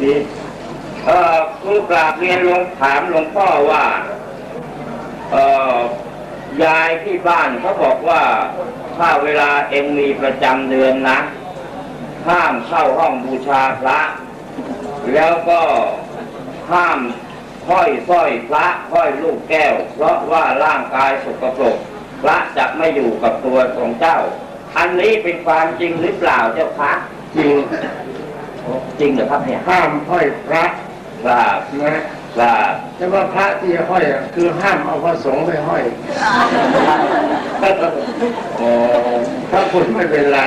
สิเออคือกราบเรียนหลวงถามหลวงพ่อว่า เออยายที่บ้านเขาบอกว่าถ้าเวลาเองมีประจำเดือนนะห้ามเข้าห้องบูชาพระ แล้วก็ห้ามห้อยสร้อยพระห้อยลูกแก้ว เพราะว่าร่างกายสกปรกพระจะไม่อยู่กับตัวของเจ้า อันนี้เป็นความจริงหรือเปล่าเจ้าคะจริง จริงเหรอครับเนี่ยห้ามห้อยพระครับนะครับแต่ว่าพระที่จะห้อยอะคือห้ามเอาพระสงฆ์ไปห้อยโอ้ถ้าคุณไม่เป็นไร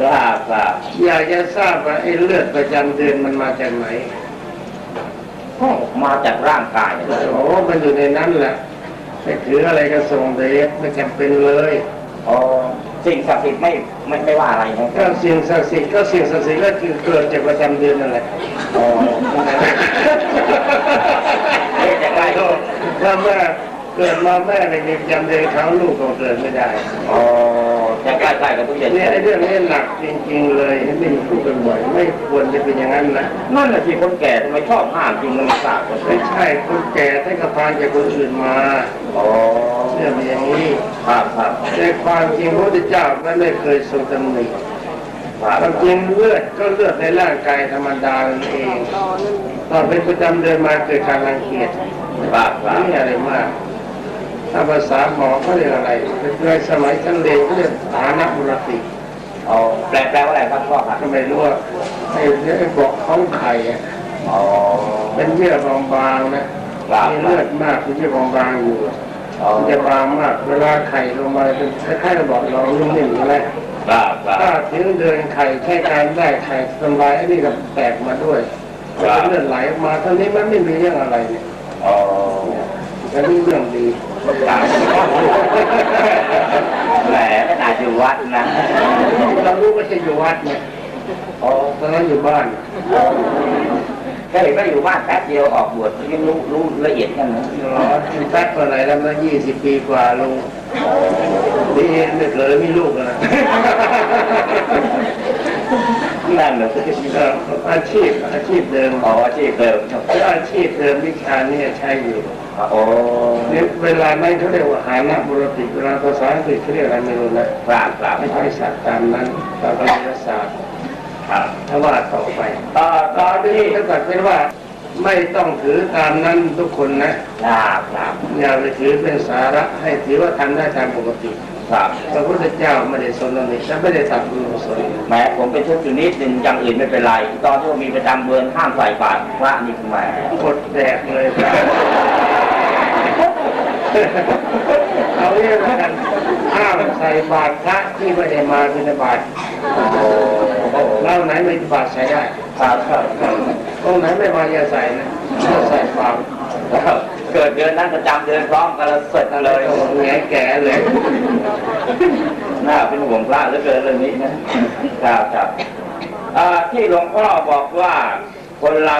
ครับครับอยากจะทราบว่าไอ้เลือดประจำเดือนมันมาจากไหนโอ้มาจากร่างกายเลย โอ้มันอยู่ในนั้นแหละไปถืออะไรก็ส่งเดชไม่จำเป็นเลยอ๋อ สิ่งศักดิ์สิทธิ์ไม่ไม่ไม่ว่าอะไรนะก็สิ่งศักดิ์สิทธิ์ก็สิ่งศักดิ์สิทธิ์ก็คือเกิดจากประจำเดือนนั่นแหละอ๋อเอ๊ะจะได้ถ้าแม่เกิดมาแม่ในมีประจำเดือนเขาลูกก็เกิดไม่ได้อ๋อจะใกล้ๆกับทุกอย่างเนี่ยไอ้เรื่องนี้หนักจริง ๆ เลยไม่มีพูดกันบ่อยไม่ควรจะเป็นอย่างนั้นนะนั่นแหละที่คนแก่ทำไมชอบห้ามจริงมันไม่ทราบคนไม่ใช่คนแก่ท่านก็พานจากคนอื่นมาอ๋อเรื่องเป็นอย่างนี้ครับครับในความจริงพระพุทธเจ้านั้นไม่เคยทรงตำหนิครับความจริงเลือดก็เลือดในร่างกายธรรมดานั่นเองตอนเป็นประจำเดือนมาเกิดการรังเกียจครับครับไม่อะไรมากถ้าภาษาหมอเขาเรียกอะไรในสมัยชั้นเรียนเขาเรียกฐา นะบุรติอ๋อแปลแปลว่าอะไรครับพ่อครับก็ไม่รู้ว่าไอ้ไอ้บอกท้องไข่อะอ๋อเป็นเยื่อบางๆนะครับมีเลือดมากเป็นเยื่อบางๆอยู่อ๋อมันจะบางมากเวลาไข่ลงมาเป็นคล้ายๆกับบอกเราลุ่มนิ่มอยู่แล้วครับครับถ้าถึงเดินไข่แค่การได้ไข่ทำลายไอ้นี่ก็แตกมาด้วยครับเลือดไหลออกมาเท่านี้มันไม่มีเรื่องอะไรเนี่ย อ๋อแต่นี่เรื่องดีครับแหมขนาดอยู่วัดนะเรารู้ว่าจะอยู่วัดเนี่ยอ๋อตอนนั้นอยู่บ้านก็เห็นว่าอยู่บ้านแป๊บเดียวออกบวชยังรู้รู้ละเอียดกันนะรอที่แป๊บเท่าไหร่แล้วมายี่สิบปีกว่าลุงนี่ไม่เคยมีลูกแล้วนะนั่นเหรอเอ่ออาชีพอาชีพเดิมอ๋ออาชีพเดิมแล้ว อาชีพเดิมวิชานี่ใช้อยู่โอ้นี่เวลานั้นเขาเรียกว่าหานะบุรติเวลาภาษาอังกฤษเขาเรียกอะไรไม่รู้นะครับครับไม่ใช่ศาสตร์ตามนั้นตามวิทยาศาสตร์ครับถ้าว่าต่อไปตอนตตออนนที่นี้ถ้าเกิดเป็นว่า ไม่ต้องถือตามนั้นทุกคนนะครับครับอย่าไปถือเป็นสาระให้ถือว่าทำได้ตามปกติครับพระพุทธเจ้าไม่ได้สนตำหนิและไม่ได้ตัดบุญกุศลแม้ผมเป็นชุดอยู่นิดหนึ่งอย่างอื่นไม่เป็นไร ตอนที่ว่ามีประจำเดือนห้ามใส่บาตรพระนี่ทำไมกดแดกเลยครับเอาเรื่องแล้วกันห้ามใส่บาตรพระที่ไม่ได้มาบิณฑบาตโอ้โหเล่าไหนไม่บาตรใส่ได้ครับครับ ตรงไหนไม่มาอย่าใส่นะอย่าใส่ความเกิดเดือนนั้นประจำเดือนพร้อมกันแล้วเสร็จเลยโอ้โหแง่แก่เลยหน้าเป็นห่วงพระเหลือเกินเรื่องนี้นะครับครับที่หลวงพ่อบอกว่าคนเรา